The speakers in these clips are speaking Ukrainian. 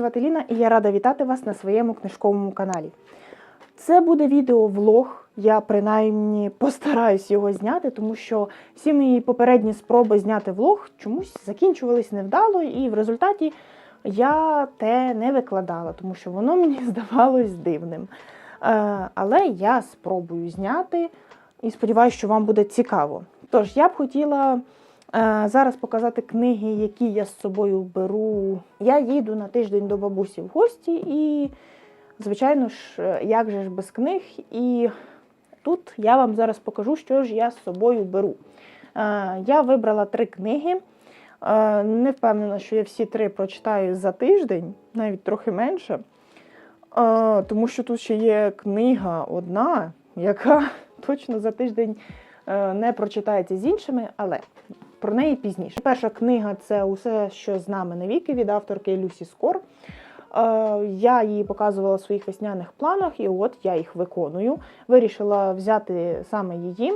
звати Ліна і я рада вітати вас на своєму книжковому каналі. Це буде відео-влог. Я принаймні постараюсь його зняти, тому що всі мої попередні спроби зняти влог чомусь закінчувались невдало, і в результаті я те не викладала, тому що воно мені здавалось дивним. Е, Але я спробую зняти і сподіваюся, що вам буде цікаво. Тож, я б хотіла зараз показати книги, які я з собою беру. Я їду на тиждень до бабусі в гості, і, звичайно ж, е, як же ж без книг. І тут я вам зараз покажу, що ж я з собою беру. Я вибрала три книги. Не впевнена, що я всі три прочитаю за тиждень, навіть трохи менше. Тому що тут ще є книга одна, яка точно за тиждень е, не прочитається з іншими, але про неї пізніше. Перша книга це усе, що з нами навіки від авторки Люсі Скор. Е, Я її показувала в своїх весняних планах, і от я їх виконую. Вирішила взяти саме її.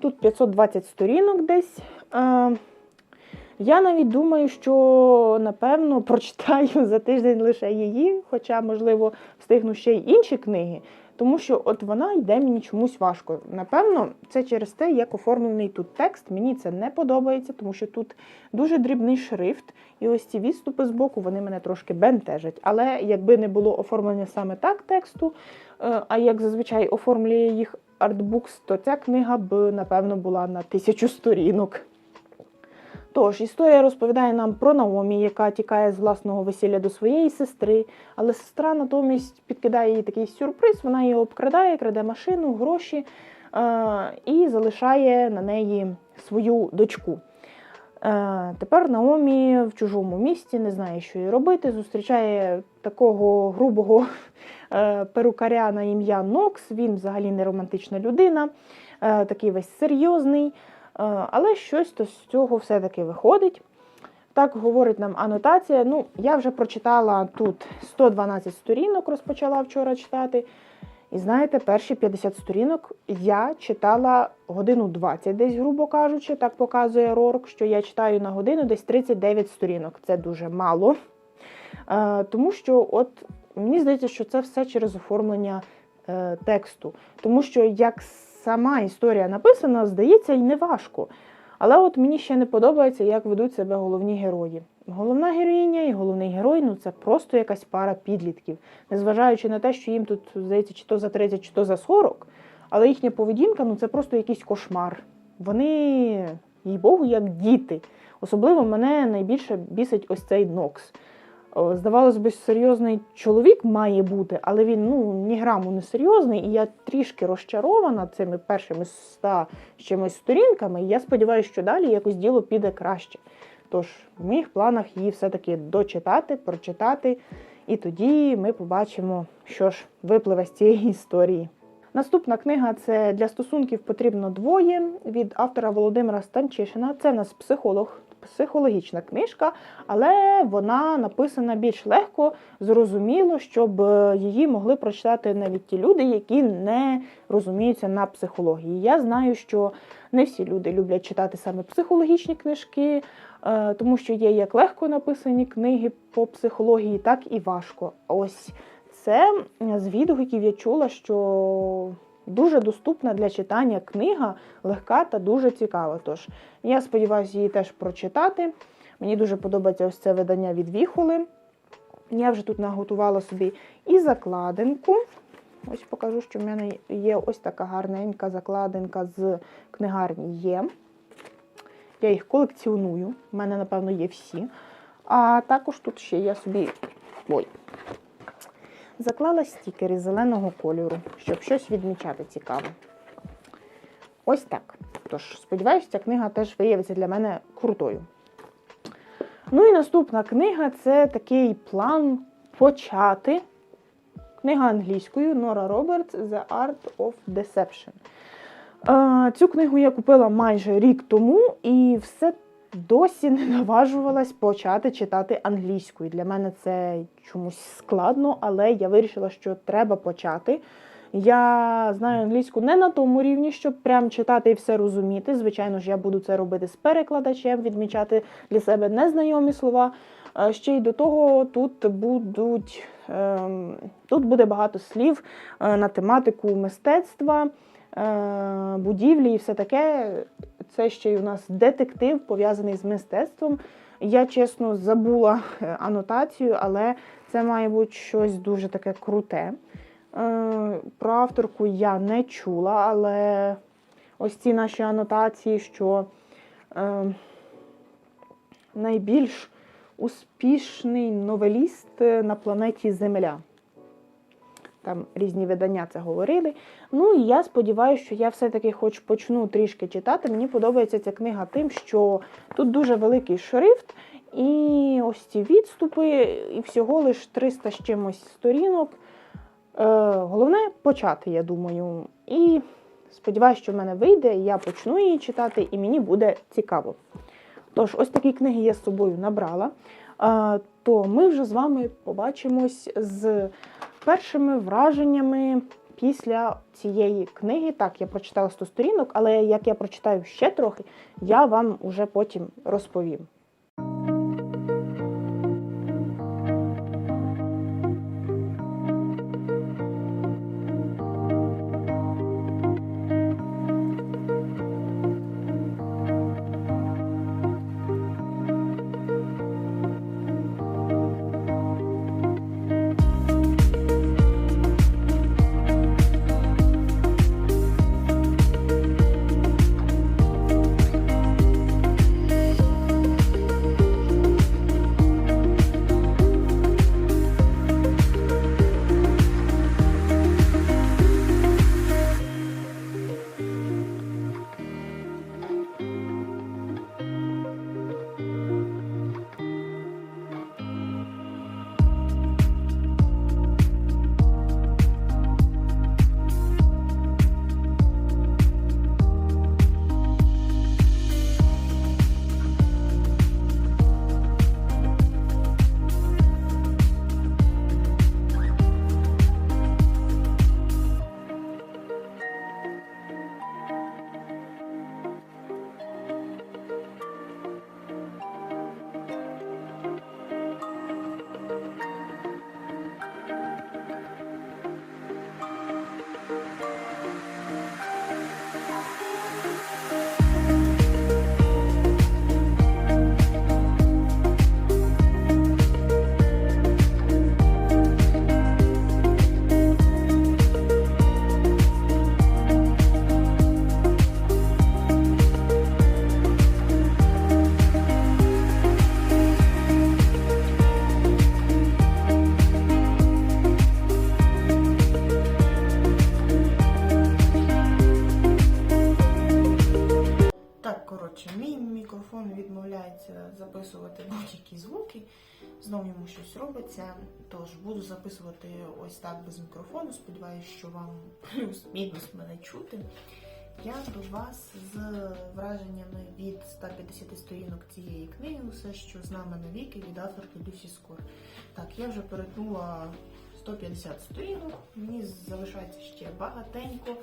Тут 520 сторінок десь. Е, Я навіть думаю, що напевно прочитаю за тиждень лише її, хоча, можливо, встигну ще й інші книги, тому що от вона йде мені чомусь важко. Напевно, це через те, як оформлений тут текст. Мені це не подобається, тому що тут дуже дрібний шрифт, і ось ці відступи з боку вони мене трошки бентежать. Але якби не було оформлення саме так тексту, е, а як зазвичай оформлює їх артбукс, то ця книга б, напевно, була на тисячу сторінок. Тож, історія розповідає нам про Наомі, яка тікає з власного весілля до своєї сестри, але сестра натомість підкидає їй такий сюрприз, вона її обкрадає, краде машину, гроші е- і залишає на неї свою дочку. Е, Тепер Наомі в чужому місті не знає, що їй робити. Зустрічає такого грубого е, перукаря на ім'я Нокс. Він взагалі не романтична людина, е, такий весь серйозний. Е, Але щось то з цього все-таки виходить. Так говорить нам анотація. Ну, я вже прочитала тут 112 сторінок, розпочала вчора читати. І знаєте, перші 50 сторінок я читала годину 20, десь, грубо кажучи, так показує Рорк, що я читаю на годину десь 39 сторінок. Це дуже мало. Е, тому що, от мені здається, що це все через оформлення е, тексту. Тому що як сама історія написана, здається, і не важко. Але от мені ще не подобається, як ведуть себе головні герої. Головна героїня і головний герой ну це просто якась пара підлітків, незважаючи на те, що їм тут здається, чи то за 30, чи то за 40, але їхня поведінка ну це просто якийсь кошмар. Вони, їй Богу, як діти. Особливо мене найбільше бісить ось цей Нокс. О, Здавалось би, серйозний чоловік має бути, але він ну ні граму не серйозний, і я трішки розчарована цими першими ста чимось сторінками. І я сподіваюся, що далі якось діло піде краще. Тож в моїх планах її все-таки дочитати, прочитати, і тоді ми побачимо, що ж випливе з цієї історії. Наступна книга це для стосунків потрібно двоє від автора Володимира Станчишина. Це в нас психолог, психологічна книжка, але вона написана більш легко, зрозуміло, щоб е, її могли прочитати навіть ті люди, які не розуміються на психології. Я знаю, що не всі люди люблять читати саме психологічні книжки, е, тому що є як легко написані книги по психології, так і важко. Ось це з відгуків я чула, що дуже доступна для читання книга, легка та дуже цікава. Тож я сподіваюся її теж прочитати. Мені дуже подобається ось це видання від Віхоли. Я вже тут наготувала собі і закладинку. Ось покажу, що в мене є ось така гарненька закладинка з книгарні є. Я їх колекціоную, в мене, напевно, є всі. А також тут ще я собі. Ой. Заклала стікери зеленого кольору, щоб щось відмічати цікаве. Ось так. Тож, сподіваюся, ця книга теж виявиться для мене крутою. Ну і наступна книга це такий план почати. Книга англійською Нора Робертс The Art of Deception. Е, Цю книгу я купила майже рік тому і все досі не наважувалась почати читати англійською. Для мене це чомусь складно, але я вирішила, що треба почати. Я знаю англійську не на тому рівні, щоб прям читати і все розуміти. Звичайно ж, я буду це робити з перекладачем, відмічати для себе незнайомі слова. Ще й до того тут будуть ем, тут буде багато слів е, на тематику мистецтва, е, будівлі і все таке. Це ще й у нас детектив пов'язаний з мистецтвом. Я чесно забула е, анотацію, але це має бути щось дуже таке круте. Е, Про авторку я не чула, але ось ці наші анотації, що е, найбільш успішний новеліст на планеті Земля. Там різні видання це говорили. Ну і я сподіваюся, що я все-таки хоч почну трішки читати. Мені подобається ця книга тим, що тут дуже великий шрифт, і ось ці відступи, і всього лиш 300 з чимось сторінок. Е, головне почати, я думаю. І сподіваюся, що в мене вийде, я почну її читати, і мені буде цікаво. Тож, ось такі книги я з собою набрала. Е, то ми вже з вами побачимось з першими враженнями після цієї книги. Так, я прочитала 100 сторінок, але як я прочитаю ще трохи, я вам уже потім розповім. Мікрофон відмовляється записувати будь-які звуки. Знову йому щось робиться. Тож буду записувати ось так без мікрофону. Сподіваюсь, що вам плюс-мінус мене чути. Я до вас з враженнями від 150 сторінок цієї книги, усе, що з нами навіки від авторки Люсі Скор. Так, я вже перетнула 150 сторінок, мені залишається ще багатенько.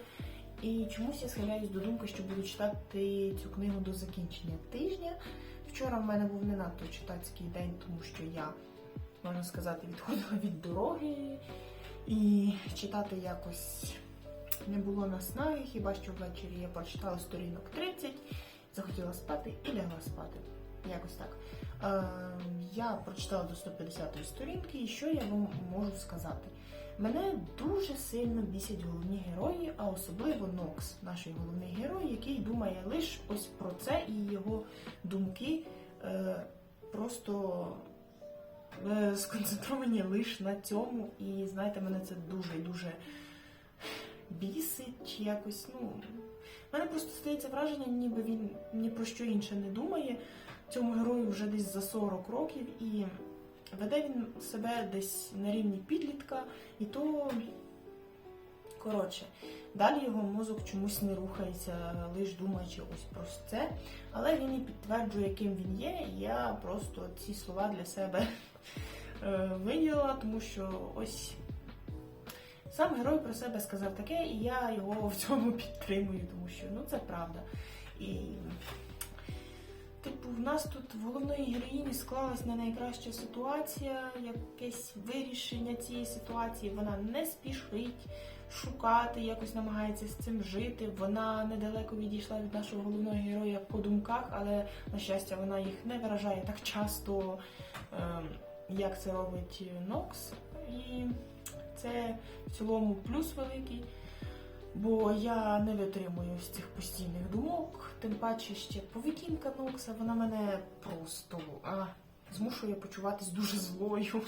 І чомусь я схиляюсь до думки, що буду читати цю книгу до закінчення тижня. Вчора в мене був не надто читацький день, тому що я, можна сказати, відходила від дороги і читати якось не було наснаги, хіба що ввечері я прочитала сторінок 30, захотіла спати і лягла спати. Якось так. Е, я прочитала до 150 сторінки, і що я вам можу сказати? Мене дуже сильно бісять головні герої, а особливо Нокс, наш головний герой, який думає лише ось про це, і його думки е, просто е, сконцентровані лише на цьому. І знаєте, мене це дуже-дуже бісить якось. Ну, мене просто стається враження, ніби він ні про що інше не думає. Цьому герою вже десь за 40 років і веде він себе десь на рівні підлітка, і то коротше. Далі його мозок чомусь не рухається, лише думаючи ось про це. Але він і підтверджує, яким він є. І я просто ці слова для себе е, виділила, тому що ось сам герой про себе сказав таке, і я його в цьому підтримую, тому що ну це правда. І типу, в нас тут в головної героїні склалась не найкраща ситуація, якесь вирішення цієї ситуації. Вона не спішить шукати, якось намагається з цим жити. Вона недалеко відійшла від нашого головного героя по думках, але на щастя вона їх не виражає так часто, ем, як це робить Нокс. І це в цілому плюс великий. Бо я не витримую з цих постійних думок, тим паче ще поведінка Нокса, вона мене просто а, змушує почуватись дуже злою.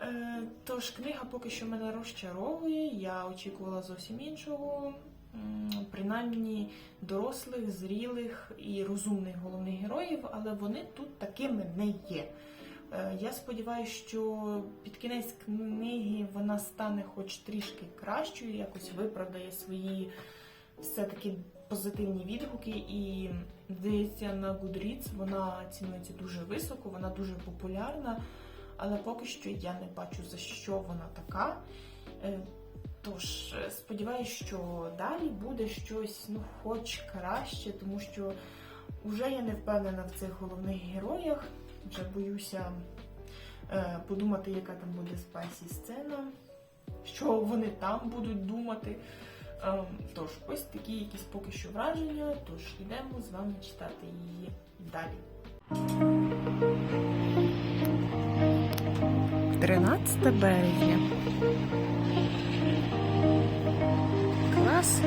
Е, тож книга поки що мене розчаровує, я очікувала зовсім іншого. Принаймні дорослих, зрілих і розумних головних героїв, але вони тут такими не є. Е, Я сподіваюся, що під кінець книги вона стане хоч трішки кращою, якось виправдає свої все-таки позитивні відгуки. І здається, на Goodreads вона цінується дуже високо, вона дуже популярна, але поки що я не бачу за що вона така. Е, Тож е, сподіваюся, що далі буде щось, ну, хоч краще, тому що вже я не впевнена в цих головних героях. Вже боюся е, подумати, яка там буде спайсі сцена, що вони там будуть думати. Ем, тож, ось такі якісь поки що враження. Тож йдемо з вами читати її далі. 13 березня. Клас.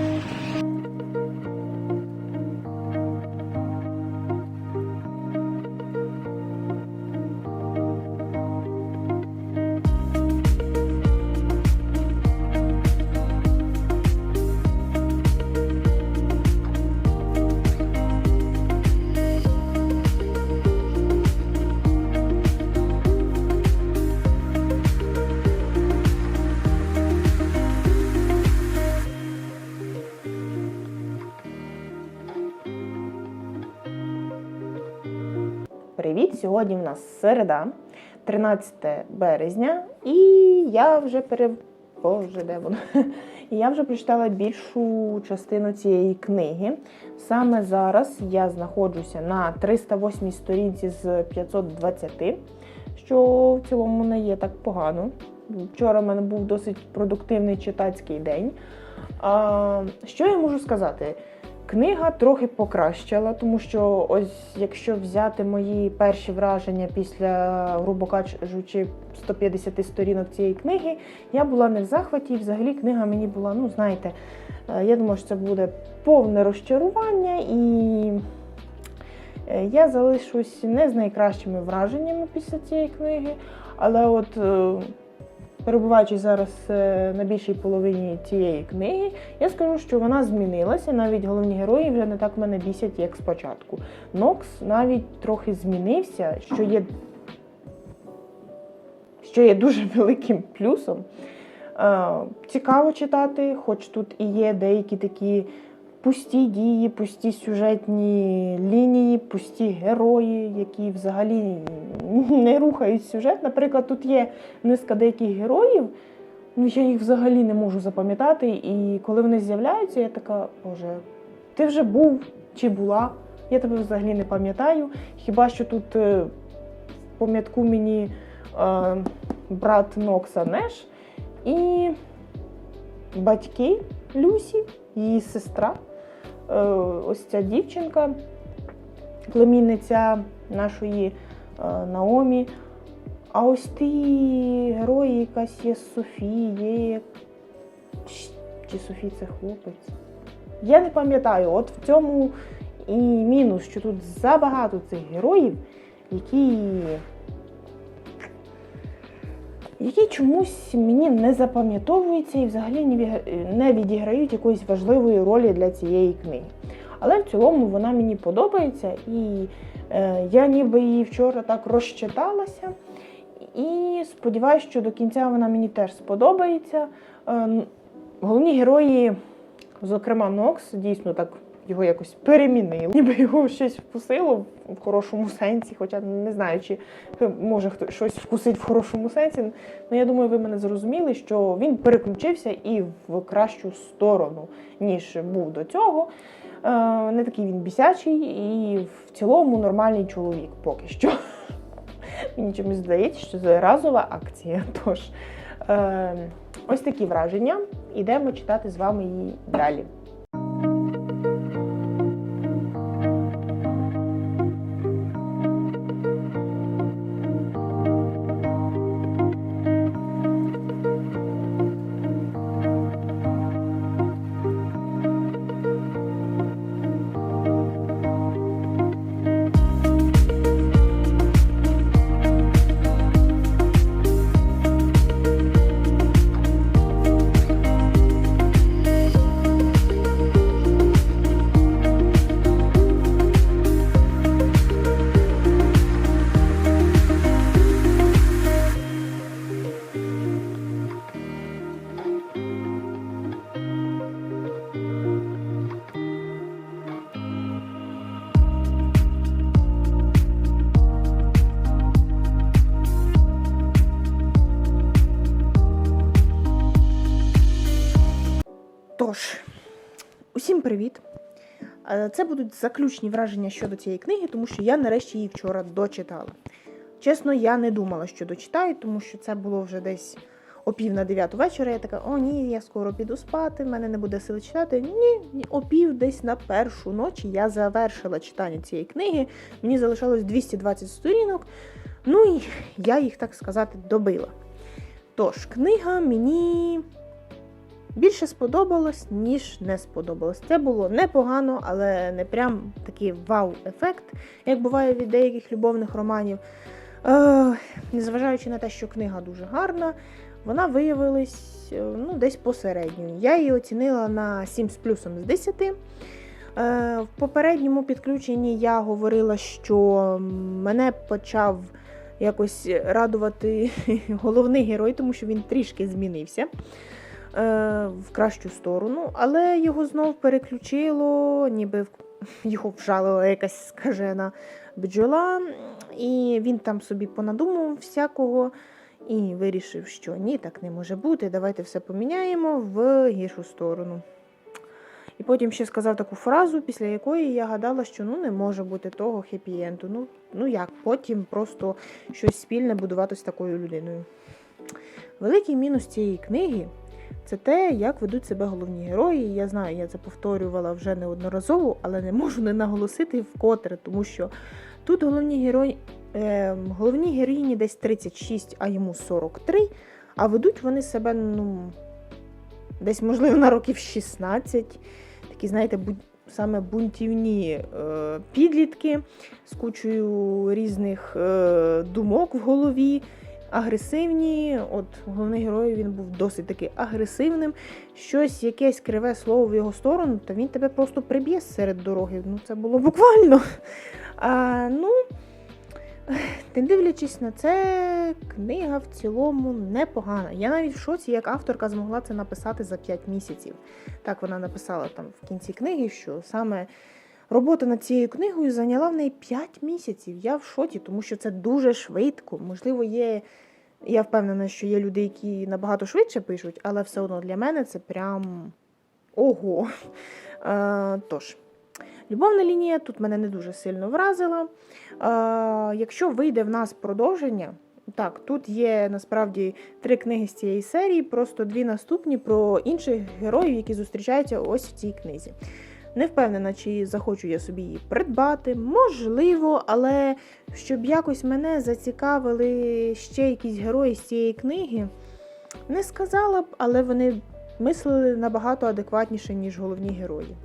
Привіт! Сьогодні в нас середа, 13 березня, і я вже пере... Боже, де воно? Я вже прочитала більшу частину цієї книги. Саме зараз я знаходжуся на 308 сторінці з 520, що в цілому не є так погано. Вчора в мене був досить продуктивний читацький день. А, що я можу сказати? Книга трохи покращила, тому що ось якщо взяти мої перші враження після, грубо кажучи, 150 сторінок цієї книги, я була не в захваті, і взагалі книга мені була, ну знаєте, е, я думаю, що це буде повне розчарування, і е, я залишусь не з найкращими враженнями після цієї книги, але от. Перебуваючи зараз е, на більшій половині цієї книги, я скажу, що вона змінилася. Навіть головні герої вже не так мене бісять, як спочатку. Нокс навіть трохи змінився, що є, що є дуже великим плюсом. Е, Цікаво читати, хоч тут і є деякі такі пусті дії, пусті сюжетні лінії, пусті герої, які взагалі не рухають сюжет. Наприклад, тут є низка деяких героїв, ну я їх взагалі не можу запам'ятати. І коли вони з'являються, я така, боже, ти вже був чи була? Я тебе взагалі не пам'ятаю. Хіба що тут е, в пам'ятку мені е, брат Нокса Неш і батьки Люсі, її сестра. Е, ось ця дівчинка, племінниця нашої е, Наомі. А ось ті герої, якась є Софія, є. Чи Софія це хлопець? Я не пам'ятаю, от в цьому і мінус, що тут забагато цих героїв, які. Які чомусь мені не запам'ятовуються і взагалі не відіграють якоїсь важливої ролі для цієї книги. Але в цілому вона мені подобається, і е, я ніби її вчора так розчиталася. І сподіваюся, що до кінця вона мені теж сподобається. Е, головні герої, зокрема Нокс, дійсно так його якось перемінило, ніби його щось вкусило в хорошому сенсі, хоча не знаю, чи може хто щось вкусить в хорошому сенсі. Ну я думаю, ви мене зрозуміли, що він переключився і в кращу сторону, ніж був до цього. Е, Не такий він бісячий і в цілому нормальний чоловік поки що. Мені чомусь здається, що це разова акція. Тож е, ось такі враження. Ідемо читати з вами її далі. Це будуть заключні враження щодо цієї книги, тому що я нарешті її вчора дочитала. Чесно, я не думала, що дочитаю, тому що це було вже десь о пів на дев'яту вечора. Я така, о, ні, я скоро піду спати, в мене не буде сили читати. Ні, о пів десь на першу ночі я завершила читання цієї книги. Мені залишалось 220 сторінок. Ну і я їх, так сказати, добила. Тож, книга мені більше сподобалось, ніж не сподобалось. Це було непогано, але не прям такий вау-ефект, як буває від деяких любовних романів. Е, незважаючи на те, що книга дуже гарна, вона виявилась е, ну, десь посередньою. Я її оцінила на 7 з плюсом з 10. Е, в попередньому підключенні я говорила, що мене почав якось радувати головний герой, тому що він трішки змінився в кращу сторону, але його знов переключило, ніби його вжалила якась скажена бджола, і він там собі понадумав всякого і вирішив, що ні, так не може бути. Давайте все поміняємо в гіршу сторону. І потім ще сказав таку фразу, після якої я гадала, що ну не може бути того хеппі-енду. Ну, ну як, потім просто щось спільне будувати з такою людиною. Великий мінус цієї книги це те, як ведуть себе головні герої. Я знаю, я це повторювала вже неодноразово, але не можу не наголосити вкотре, тому що тут головні герої, е, головні героїні десь 36, а йому 43, а ведуть вони себе, ну, десь, можливо, на років 16. Такі, знаєте, будь, саме бунтівні е, підлітки з кучою різних е, думок в голові агресивні. От головний герой він був досить таки агресивним. Щось, якесь криве слово в його сторону, то він тебе просто приб'є серед дороги. Ну, це було буквально. А, ну, не дивлячись на це, книга в цілому непогана. Я навіть в шоці, як авторка змогла це написати за 5 місяців. Так вона написала там в кінці книги, що саме робота над цією книгою зайняла в неї 5 місяців. Я в шоці, тому що це дуже швидко. Можливо, є. Я впевнена, що є люди, які набагато швидше пишуть, але все одно для мене це прям ого. Е, тож, любовна лінія тут мене не дуже сильно вразила. Е, якщо вийде в нас продовження, так, тут є насправді три книги з цієї серії, просто дві наступні про інших героїв, які зустрічаються ось в цій книзі. Не впевнена, чи захочу я собі її придбати. Можливо, але щоб якось мене зацікавили ще якісь герої з цієї книги, не сказала б, але вони мислили набагато адекватніше, ніж головні герої.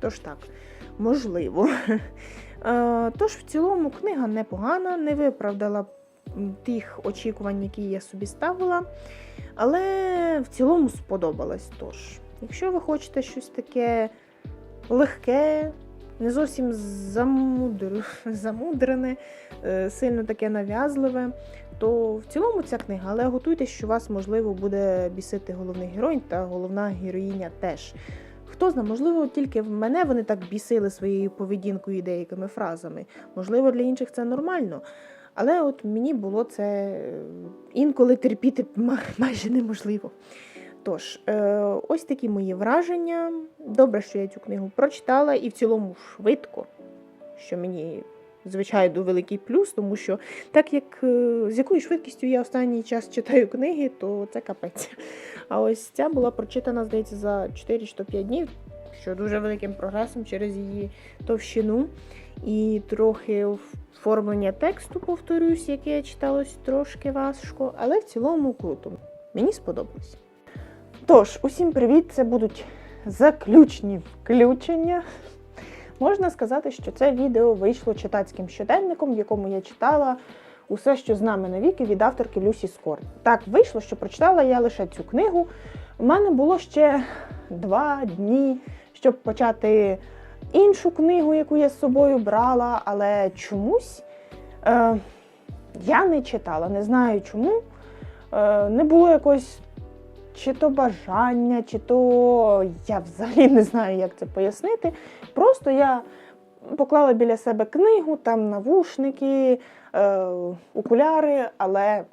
Тож так, можливо. Е, Тож, в цілому, книга непогана, не виправдала тих очікувань, які я собі ставила. Але в цілому сподобалась. Тож, якщо ви хочете щось таке легке, не зовсім замудр... замудрене, е, сильно таке нав'язливе, то в цілому ця книга, але готуйтесь, що вас, можливо, буде бісити головний герой та головна героїня теж. Хто знає, можливо, тільки в мене вони так бісили своєю поведінкою і деякими фразами. Можливо, для інших це нормально. Але от мені було це е, інколи терпіти майже неможливо. Тож, е, ось такі мої враження. Добре, що я цю книгу прочитала і в цілому швидко, що мені, звичайно, великий плюс, тому що так як е, з якою швидкістю я останній час читаю книги, то це капець. А ось ця була прочитана, здається, за 4 чи 5 днів, що дуже великим прогресом через її товщину. І трохи оформлення тексту, повторюсь, яке читалось трошки важко, але в цілому круто. Мені сподобалось. Тож, усім привіт! Це будуть заключні включення. Можна сказати, що це відео вийшло читацьким щоденником, в якому я читала усе, що з нами навіки від авторки Люсі Скор. Так вийшло, що прочитала я лише цю книгу. У мене було ще два дні, щоб почати іншу книгу, яку я з собою брала, але чомусь е, я не читала, не знаю чому. Е, не було якось чи то бажання, чи то я взагалі не знаю, як це пояснити. Просто я поклала біля себе книгу, там навушники, е, окуляри, але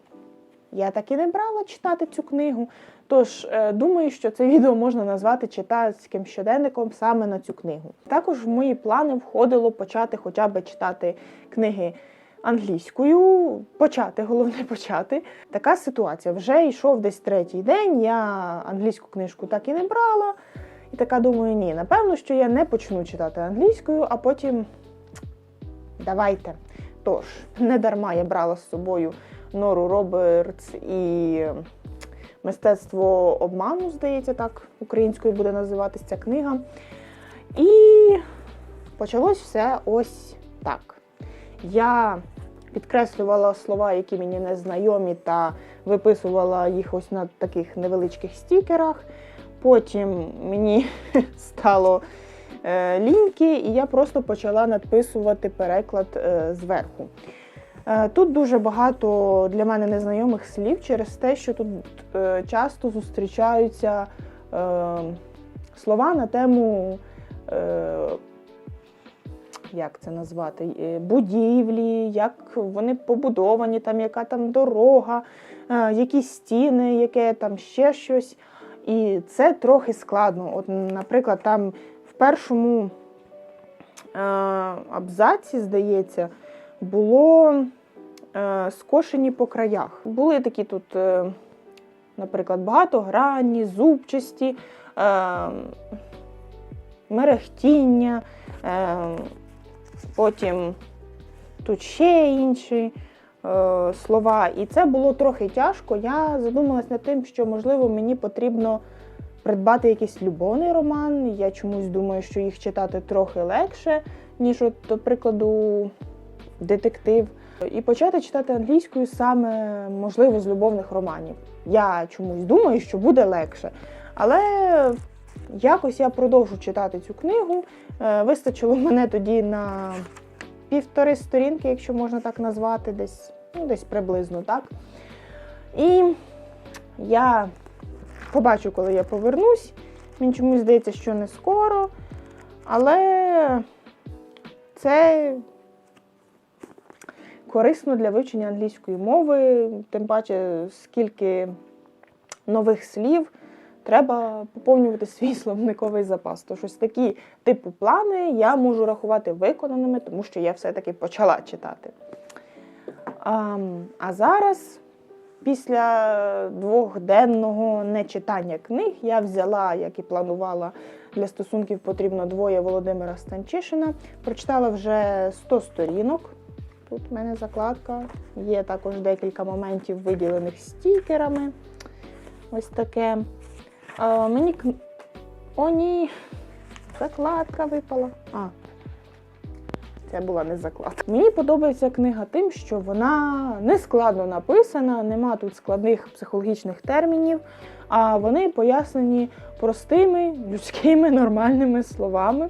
я так і не брала читати цю книгу. Тож е, думаю, що це відео можна назвати читацьким щоденником саме на цю книгу. Також в мої плани входило почати хоча б читати книги англійською. Почати, головне почати. Така ситуація. Вже йшов десь третій день. Я англійську книжку так і не брала. І така думаю, ні, напевно, що я не почну читати англійською, а потім давайте. Тож, не дарма я брала з собою Нору Робертс і Мистецтво обману, здається, так українською буде називатися ця книга. І почалось все ось так. Я підкреслювала слова, які мені не знайомі, та виписувала їх ось на таких невеличких стікерах. Потім мені стало е, ліньки, і я просто почала надписувати переклад е, зверху. Е, Тут дуже багато для мене незнайомих слів через те, що тут часто зустрічаються е, слова на тему, як це назвати, будівлі, як вони побудовані, там, яка там дорога, е, які стіни, яке там ще щось. І це трохи складно. От, наприклад, там в першому е, абзаці, здається, було е, скошені по краях. Були такі тут, наприклад, багатогранні, зубчасті, мерехтіння, потім тут ще інші е, слова. І це було трохи тяжко. Я задумалась над тим, що, можливо, мені потрібно придбати якийсь любовний роман. Я чомусь думаю, що їх читати трохи легше, ніж, от, до прикладу, детектив. І почати читати англійською саме можливо з любовних романів. Я чомусь думаю, що буде легше. Але якось я продовжу читати цю книгу. Е, Вистачило мене тоді на півтори сторінки, якщо можна так назвати, десь, ну, десь приблизно так. І я побачу, коли я повернусь. Мені чомусь здається, що не скоро. Але це корисно для вивчення англійської мови, тим паче, скільки нових слів треба поповнювати свій словниковий запас. Тож ось такі типу плани я можу рахувати виконаними, тому що я все-таки почала читати. А, а зараз, після двохденного нечитання книг, я взяла, як і планувала, для стосунків потрібно двоє Володимира Станчишина. Прочитала вже 100 сторінок. Тут в мене закладка. Є також декілька моментів, виділених стікерами. Ось таке. А, мені О, ні! Закладка випала. А, це була не закладка. Мені подобається книга тим, що вона не складно написана, нема тут складних психологічних термінів, а вони пояснені простими, людськими, нормальними словами.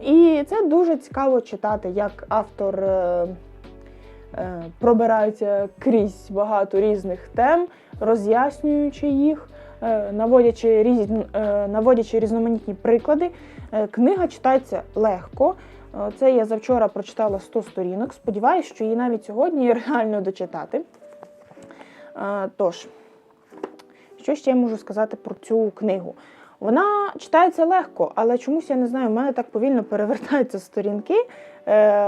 І це дуже цікаво читати, як автор е, е, пробирається крізь багато різних тем, роз'яснюючи їх. Е, наводячи, різ, е, наводячи різноманітні приклади. Е, Книга читається легко. Це я завчора прочитала 100 сторінок. Сподіваюсь, що її навіть сьогодні реально дочитати. Тож, що ще я можу сказати про цю книгу? Вона читається легко, але чомусь я не знаю, в мене так повільно перевертаються сторінки.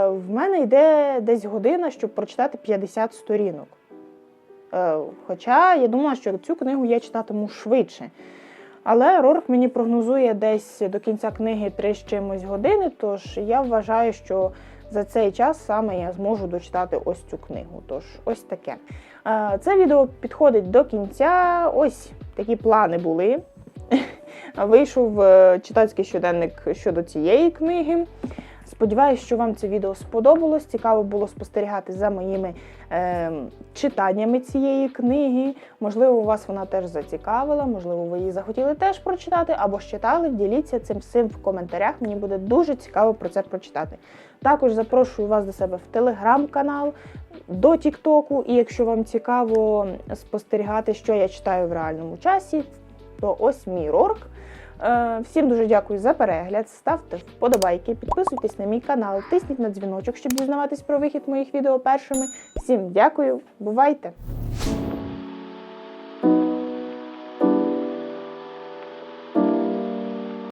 В мене йде десь година, щоб прочитати 50 сторінок. Е, Хоча я думала, що цю книгу я читатиму швидше. Але Рорк мені прогнозує десь до кінця книги 3 з чимось години, тож я вважаю, що за цей час саме я зможу дочитати ось цю книгу. Тож ось таке. Е, Це відео підходить до кінця. Ось такі плани були. Вийшов е, читацький щоденник щодо цієї книги. Сподіваюсь, що вам це відео сподобалось. Цікаво було спостерігати за моїми е, читаннями цієї книги. Можливо, вас вона теж зацікавила, можливо, ви її захотіли теж прочитати або ж читали. Діліться цим всім в коментарях. Мені буде дуже цікаво про це прочитати. Також запрошую вас до себе в телеграм-канал, до Тіктоку. І якщо вам цікаво спостерігати, що я читаю в реальному часі, то ось мій рорк. Е, Всім дуже дякую за перегляд. Ставте вподобайки, підписуйтесь на мій канал, тисніть на дзвіночок, щоб дізнаватись про вихід моїх відео першими. Всім дякую, бувайте!